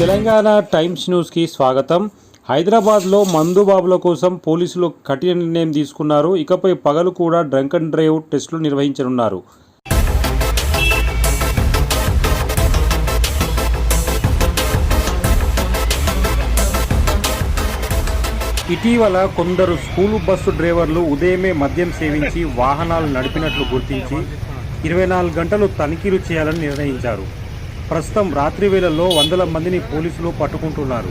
Telangana times న్యూస్కి స్వాగతం. హైదరాబాద్లో మందు బాబుల కోసం పోలీసులు కఠిన నిర్ణయం తీసుకున్నారు. ఇకపై పగలు కూడా డ్రంక్ అండ్ డ్రైవ్ టెస్టులు నిర్వహించనున్నారు. ఇటీవల కొందరు స్కూలు బస్సు డ్రైవర్లు ఉదయమే మద్యం సేవించి వాహనాలు నడిపినట్లు గుర్తించి ఇరవై నాలుగు గంటలు తనిఖీలు చేయాలని నిర్ణయించారు. ప్రస్తుతం రాత్రి వేళల్లో వందల మందిని పోలీసులు పట్టుకుంటున్నారు.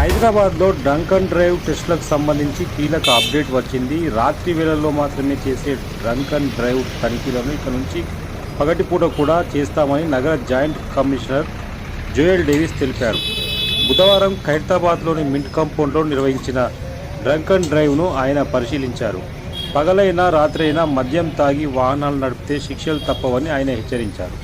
హైదరాబాద్లో డ్రంక్ అండ్ డ్రైవ్ టెస్టులకు సంబంధించి కీలక అప్డేట్ వచ్చింది. రాత్రి వేళల్లో మాత్రమే చేసే డ్రంకన్ అండ్ డ్రైవ్ తనిఖీలను ఇక్కడ నుంచి పగటిపూట కూడా చేస్తామని నగర జాయింట్ కమిషనర్ జోయల్ డేవిస్ తెలిపారు. బుధవారం ఖైరతాబాద్లోని మింట్ కాంపౌండ్లో నిర్వహించిన డ్రంక్ అండ్ డ్రైవ్ను ఆయన పరిశీలించారు. పగలైనా రాత్రైనా మద్యం తాగి వాహనాలు నడిపితే శిక్షలు తప్పవని ఆయన హెచ్చరించారు.